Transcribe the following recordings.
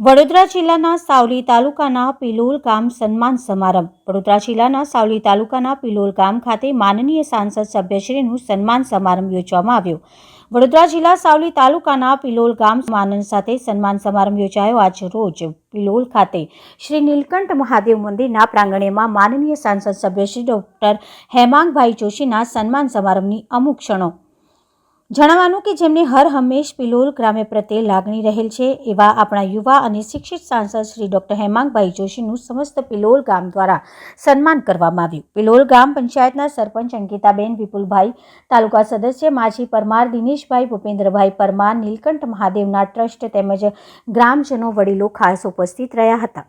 વડોદરા જિલ્લાના સાવલી તાલુકાના પિલોલ ગામ સન્માન સમારંભ. વડોદરા જિલ્લાના સાવલી તાલુકાના પિલોલ ગામ ખાતે માનનીય સાંસદ સભ્યશ્રીનું સન્માન સમારંભ યોજવામાં આવ્યો. વડોદરા જિલ્લા સાવલી તાલુકાના પિલોલ ગામ માનન સાથે સન્માન સમારંભ યોજાયો આજ રોજ. પિલોલ ખાતે શ્રી નીલકંઠ મહાદેવ મંદિરના પ્રાંગણેમાં માનનીય સાંસદ સભ્ય શ્રી ડોક્ટર હેમાંગભાઈ જોશીના સન્માન સમારંભની અમુક ક્ષણો જણાવવાનું કે જેમને હર હંમેશ પિલોલ ગ્રામે પ્રત્યે લાગણી રહેલ છે, એવા આપણા યુવા અને શિક્ષિત સાંસદ શ્રી ડોક્ટર હેમાંગભાઈ જોશીનું સમસ્ત પિલોલ ગામ દ્વારા સન્માન કરવામાં આવ્યું. પિલોલ ગ્રામ પંચાયતના સરપંચ અંકિતાબેન વિપુલભાઈ, તાલુકા સદસ્ય માજી પરમાર, દિનેશભાઈ, ભૂપેન્દ્રભાઈ પરમાર, નીલકંઠ મહાદેવના ટ્રસ્ટ તેમજ ગ્રામજનો વડીલો ખાસ ઉપસ્થિત રહ્યા હતા.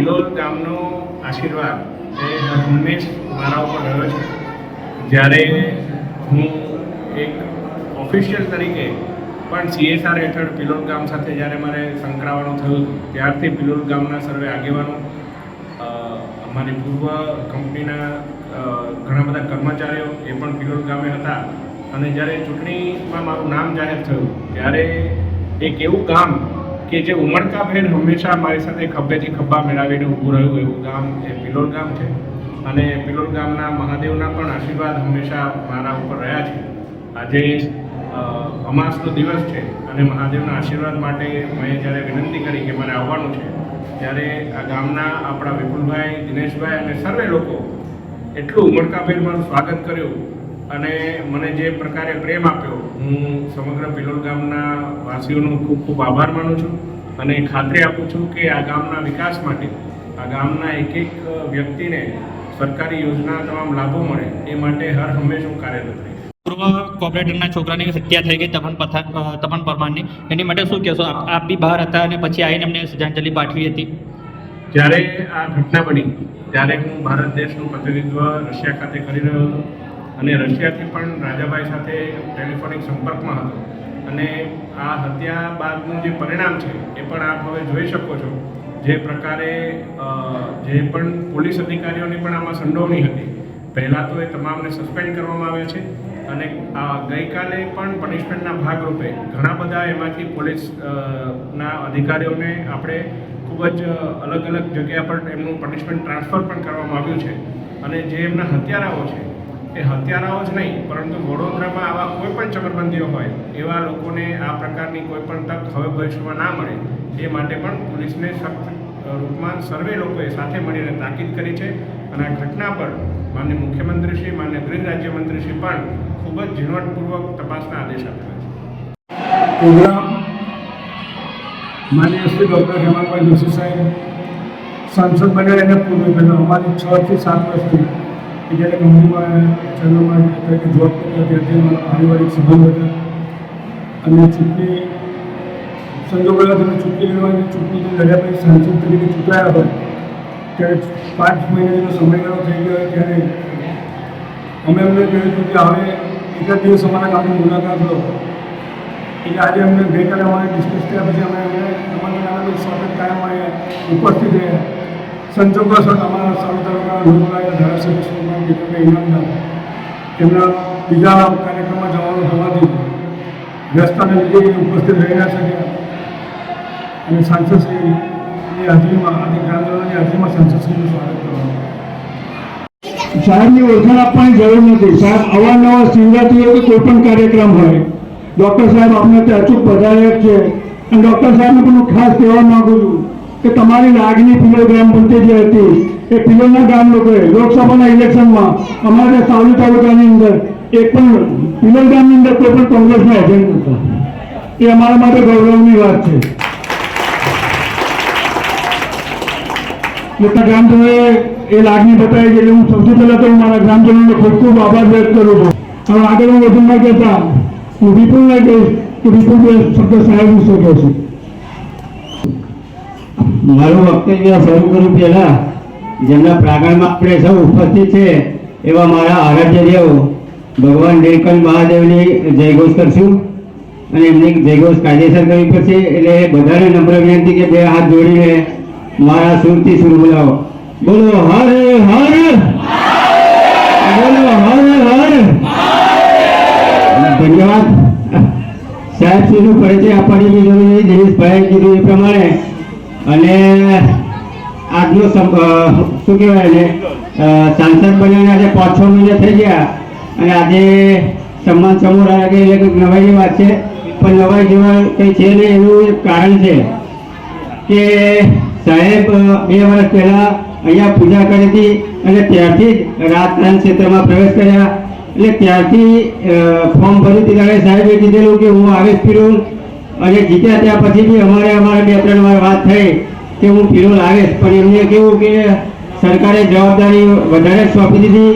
પિલોલ ગામનો આશીર્વાદ એ હંમેશ મારા ઉપર રહ્યો છે. જ્યારે હું એક ઓફિશિયલ તરીકે પણ સીએસઆર હેઠળ પિલોલ ગામ સાથે જ્યારે મારે સંકળાવાનું થયું, ત્યારથી પિલોલ ગામના સર્વે આગેવાનો અમારી પૂર્વ કંપનીના ઘણા બધા કર્મચારીઓ એ પણ પિલોલ ગામે હતા. અને જ્યારે ચૂંટણીમાં મારું નામ જાહેર થયું, ત્યારે એક એવું ગામ કે જે ઉમળકાભેર હંમેશા મારી સાથે ખભેથી ખભા મેળવીને ઊભું રહ્યું, એવું ગામ એ પિલોલ ગામ છે. અને પિલોલ ગામના મહાદેવના પણ આશીર્વાદ હંમેશા મારા ઉપર રહ્યા છે. આજે અમાસનો દિવસ છે અને મહાદેવના આશીર્વાદ માટે મેં જ્યારે વિનંતી કરી કે મારે આવવાનું છે, ત્યારે આ ગામના આપણા વિપુલભાઈ, દિનેશભાઈ અને સર્વે લોકો એટલું ઉમળકાભેર મારું સ્વાગત કર્યું અને મને જે પ્રકારે પ્રેમ આપ્યો હું સમગ્ર પિલોલ ગામના વાસીઓનો ખૂબ ખૂબ આભાર માનું છું અને ખાતરી આપું છું કે આ ગામના વિકાસ માટે આ ગામના એક એક વ્યક્તિને સરકારી યોજના તમામ લાભો મળે એ માટે હર હંમેશ હું કાર્યરત રહીશ. પૂર્વ કોર્પોરેટરના છોકરાની હત્યા થઈ ગઈ તપન પથા તપન પરમારની. એની માટે શું કહેશો? આપ બી બહાર હતા અને પછી આવીને અમને શ્રદ્ધાંજલિ પાઠવી હતી. જ્યારે આ ઘટના બની ત્યારે હું ભારત દેશનું પ્રતિનિધિત્વ રશિયા ખાતે કરી રહ્યો હતો. અને રશિયાથી પણ રાજાભાઈ સાથે ટેલિફોનિક સંપર્કમાં હતો. અને આ હત્યા બાદનું જે પરિણામ છે, એ પણ આપ હવે જોઈ શકો છો. જે પ્રકારે જે પણ પોલીસ અધિકારીઓની પણ આમાં સંડોવણી હતી. પહેલાં તો એ તમામને સસ્પેન્ડ કરવામાં આવ્યા છે. અને આ ગઈકાલે પણ પનિશમેન્ટના ભાગરૂપે ઘણા બધા એમાંથી પોલીસ ના અધિકારીઓને આપણે ખૂબ જ અલગ અલગ જગ્યા પર એમનું પનિશમેન્ટ ટ્રાન્સફર પણ કરવામાં આવ્યું છે. અને જે એમના હત્યારાઓ છે એ હત્યારાઓ જ નહીં, પરંતુ વડોદરામાં આવા કોઈ પણ ચક્રબંધીઓ હોય, એવા લોકોને આ પ્રકારની કોઈ પણ તક હવે ભવિષ્યમાં ના મળે, એ માટે પણ પોલીસને સખ્ત રૂપમાં સર્વે લોકોએ સાથે મળીને તાકીદ કરી છે અને આ ઘટના પર માન્ય મુખ્યમંત્રીશ્રી, માન્ય ગૃહ રાજ્યમંત્રીશ્રી પણ ખૂબ જ ઝીણવટપૂર્વક તપાસના આદેશ આપેલા છે. પ્રોગ્રામ માન્ય શ્રી ડૉક્ટર હેમંતભાઈ જોશી સાહેબ સાંસદ બન્યા એના પૂર્વે પહેલાં અમારી છ થી સાત વર્ષથી કે જ્યારે કંપનીમાં ચેનલમાં તરીકે જોબ કરતા ત્યારથી અમારા પારિવારિક સંબંધ હતા અને ચૂંટણી સંજોગો તમે ચૂંટણી લેવાની ચૂંટણી લડ્યા પછી સાંસદ તરીકે ચૂંટાયા હોય ત્યારે પાંચ મહિના જેનો સમયગાળો થઈ ગયો હોય ત્યારે અમે એમને કહ્યું હતું કે હવે એક જ દિવસ અમારા ગામની મુલાકાત લો એટલે આજે અમને ગઈકાલે અમારે ડિસ્કસ કર્યા પછી અમે એમને અમારા ગામના સ્વાગત કાયમ અહીંયા ઉપસ્થિત રહ્યા સંજોગોસર અમારા તમારા તાલુકાના લોકલાયા ધારાસભ્ય જીતુભાઈ ઇનામદાર એમના બીજા કાર્યક્રમમાં જવાનું હોવાથી વ્યસ્તને લીધે ઉપસ્થિત રહી ના શક્યા અને સાંસદશ્રીની હાજરીમાં, અને ગ્રામજનોની હાજરીમાં સાંસદશ્રીનું સ્વાગત કરવાનું. સાહેબની ઓળખાણ આપવાની જરૂર નથી. સાહેબ, અવારનવાર સિંગાતી હોય કે કોઈ પણ કાર્યક્રમ હોય, ડૉક્ટર સાહેબ આપને ત્યાં અચૂક પધાર્યા છે. અને ડૉક્ટર સાહેબને પણ ખાસ કહેવા માગું છું. કે તમારી લાગણી પિલોલ ગ્રામ પંચાયત હતી એ પિલોલના ગામ લોકોએ લોકસભાના ઇલેક્શનમાં અમારા સાવલી તાલુકાની અંદર એક પણ પિલોલ ગામની અંદર કોઈ પણ કોંગ્રેસના એજન્ટ નહોતા. એ અમારા માટે ગૌરવની વાત છે. મોટા ગ્રામજનોએ એ લાગણી બતાવી એટલે હું સૌથી પહેલા તો હું મારા ગ્રામજનોને ખૂબ ખૂબ આભાર વ્યક્ત કરું છું. હવે આગળ હું વધુ ના કહેતા હું વિપુલને કહીશ કે વિપુલ બે શબ્દ સાહેબ કહું કહેશે મારું વક્તવ્ય શરૂ કરું પહેલાં, જેમના પ્રાંગણમાં આપણે સૌ ઉપસ્થિત છે, એવા મારા આરાધ્ય ભગવાન નીલકંઠ મહાદેવની જયઘોષ કરશું. અને એમની જયઘોષ કાયદેસર કરવી પડશે, એટલે બધાને નમ્ર વિનંતી કે બે હાથ જોડીને મારા સુરથી સુર બોલાવો. બોલો, હર હર! બોલો, હર હર! ધન્યવાદ. સાહેબ શ્રીનું પરિચય આપવાની જરૂર નથી દિનેશભાઈએ કીધું એ પ્રમાણે. અને આજનો શું કહેવાય અ, સાંસદ બન્યાને આજે પાંચ છ મહિના થઈ ગયા. અને આજે સન્માન સમૂહ લાગે એટલે કંઈક નવાઈની વાત છે. પણ નવાઈ જેવા કંઈ છે નહીં એનું એક કારણ છે કે સાહેબ બે વર્ષ પહેલાં અહીંયા પૂજા કરી હતી અને ત્યારથી જ રાજકારણ ક્ષેત્રમાં પ્રવેશ કર્યા. એટલે ત્યારથી ફોર્મ ભર્યું ત્યારે સાહેબે કીધેલું કે હું આવેશ ફિરોલ અને જીત્યા ત્યાં પછી બી અમારે અમારે બે ત્રણ વાર વાત થઈ કે હું ફિરોલ આવીશ પણ એમને કેવું કે સરકારે જવાબદારી વધારે સોંપી દીધી.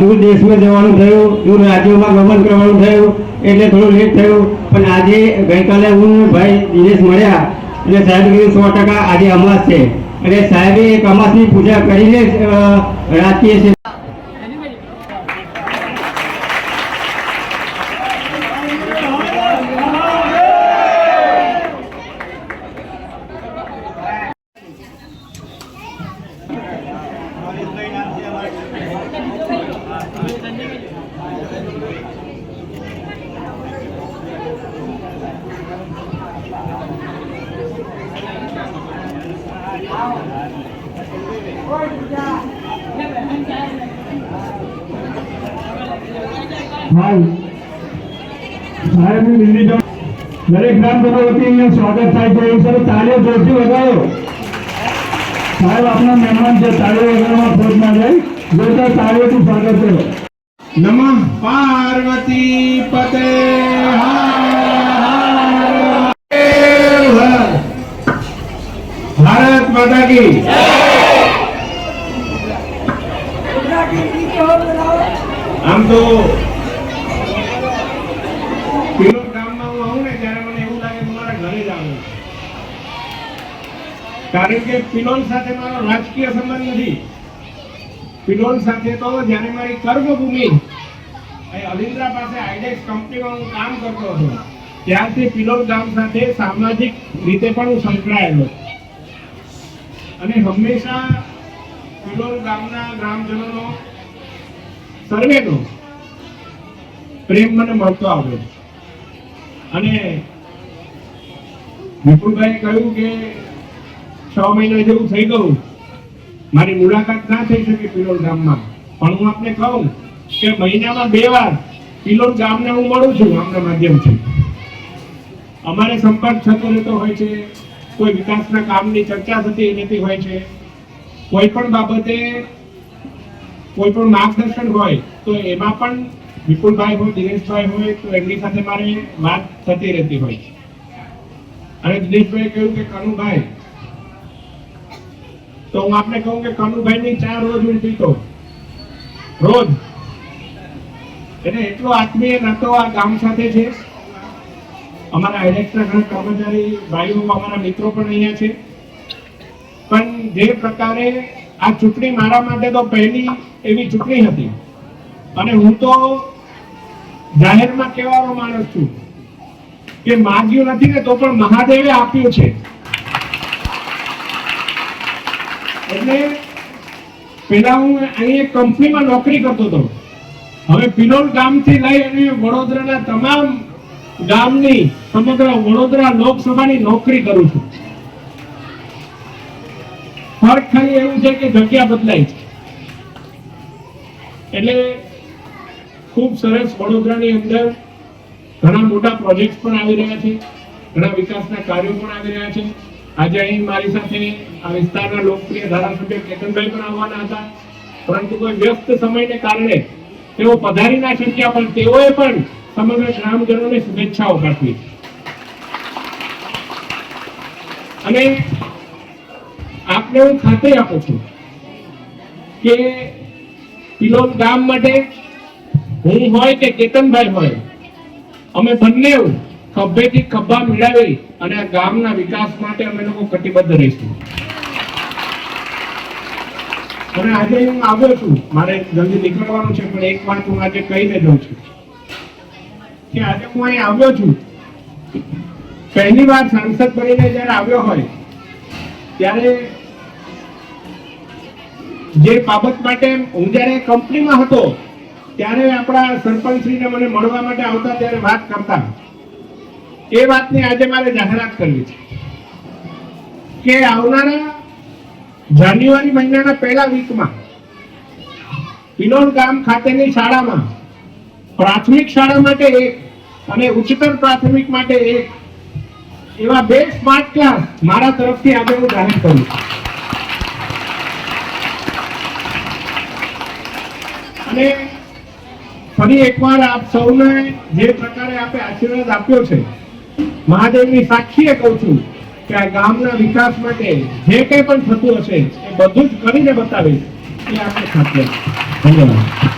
દૂર દેશમાં જવાનું થયું, દૂર રાજ્યોમાં ગમન કરવાનું થયું, એટલે થોડું લેટ થયું. પણ આજે ગઈકાલે હું ભાઈ દિનેશ મળ્યા. એટલે સાહેબ કીધું સો ટકા આજે અમાસ છે. એટલે સાહેબે એક અમાસની પૂજા કરીને રાજકીય સાહેબની દિલ્હી દરેક ગ્રામજનો વતી અહીંયા સ્વાગત થાય છે. એ સર, તાળીઓ જોરથી વગાડો. સાહેબ, આપના મહેમાન છે, તાળીઓ વગાડવામાં ફોજ ના જાય. જોરદાર તાળીઓથી સ્વાગત કરો. નમઃ પાર્વતી પતે ભારત માતા કી આમ તો પિલોટ ગામમાં હું આવું ને ત્યારે મને એવું લાગે કે મારા ઘરે જ આવું કારણ કે પિલોન સાથે મારો રાજકીય સંબંધ નથી. પિલોન સાથે તો જ્યારે મારી કર્મભૂમિ અહીં અલિન્દ્રા પાસે આઈડેક્સ કંપનીમાં હું કામ કરતો હતો. ત્યારથી પિલોર ગામ સાથે સામાજિક રીતે પણ હું સંકળાયેલો. અને હંમેશા પિલોર ગામના ગ્રામજનોનો સર્વેનો પ્રેમ મને મળતો આવ્યો. અને વિપુલભાઈ કહ્યું કે છ મહિના જેવું થઈ ગયું. મારી મુલાકાત ના થઈ શકે પિલોલ ગામમાં. પણ હું આપને કહું કે મહિનામાં બે વાર પિલોટ ગામને હું મળું છું આમના માધ્યમથી. અમારે સંપર્ક થતો રહેતો હોય છે, કોઈ વિકાસના કામની ચર્ચા થતી રહેતી હોય છે, કોઈ પણ બાબતે કોઈ પણ માર્ગદર્શન હોય, તો એમાં પણ વિપુલભાઈ હોય, દિનેશભાઈ હોય, તો એમની સાથે મારે વાત થતી રહેતી હોય છે. અને દિનેશભાઈ કહ્યું કે, કનુભાઈ, તો હું આપને કહું કે, કનુભાઈની ચા રોજ ઉલટી તો. રોજ. એટલે એટલો આત્મીય નાતો આ ગામ સાથે છે. અમારા આઈડેક્સના ઘણા કર્મચારી ભાઈઓ, અમારા મિત્રો પણ અહીંયા છે. પણ જે પ્રકારે આ ચૂંટણી મારા માટે તો પહેલી એવી ચૂંટણી હતી. અને હું તો જાહેરમાં કહેવાનો માણસ છું કે માગ્યું નથી ને તો પણ મહાદેવે આપ્યું છે. એટલે પેલા હું અહીં એક કંપનીમાં નોકરી કરતો હતો. હવે પિલોલ ગામથી લઈ અને વડોદરાના તમામ ગામની, સમગ્ર વડોદરા લોકસભાની નોકરી કરું છું. ફરક ખાલી એવું છે કે જગ્યા બદલાય છે. એટલે ખૂબ સરસ વડોદરાની અંદર ઘણા મોટા પ્રોજેક્ટ પણ આવી રહ્યા છે, ઘણા વિકાસના કાર્યો પણ આવી રહ્યા છે. આજે અહીં મારી સાથે આ વિસ્તારના લોકપ્રિય ધારાસભ્ય કેતનભાઈ પણ આવવાના હતા. પરંતુ કોઈ વ્યસ્ત સમયને કારણે તેઓ પધારી ના શક્યા પણ તેઓએ પણ સમગ્ર ગ્રામજનોને શુભેચ્છાઓ પાઠવી અને આપને હું ખાતરી આપું છું કે પિલોન ગામ માટે હું હોય કે કેતનભાઈ હોય, અમે બંને ખભેથી ખભા મિલાવી અને ગામના વિકાસ માટે અમે લોકો કટિબદ્ધ રહીશું. અને આજે હું આવ્યો છું, મારે જલ્દી નીકળવાનું છે, પણ એક વાત હું આજે કહીને જાઉં છું કે આજે હું અહીં આવ્યો છું. પહેલી વાર સાંસદ બનીને જ્યારે આવ્યો હોય, ત્યારે જે બાબત માટે હું જ્યારે કંપનીમાં હતો, ત્યારે આપણા સરપંચશ્રીને મને મળવા માટે આવતા ત્યારે વાત કરતા. એ વાતની આજે મારે જાહેરાત કરવી છે કે આવનારા જાન્યુઆરી મહિનાના પહેલા વીકમાં પિલોન ગામ ખાતેની શાળામાં પ્રાથમિક શાળા માટે એક અને ઉચ્ચતર પ્રાથમિક માટે એક એવા બે સ્માર્ટ ક્લાસ મારા તરફથી આજે હું જાહેર કરું અને ફરી એકવાર આપ સૌને જે પ્રકારે આપે આશીર્વાદ આપ્યો છે, મહાદેવની સાક્ષીએ કહું છું કે આ ગામના વિકાસ માટે જે કંઈ પણ થતું હશે એ બધું જ કરીને બતાવીશ. એ આપણે ખાતરી ધન્યવાદ.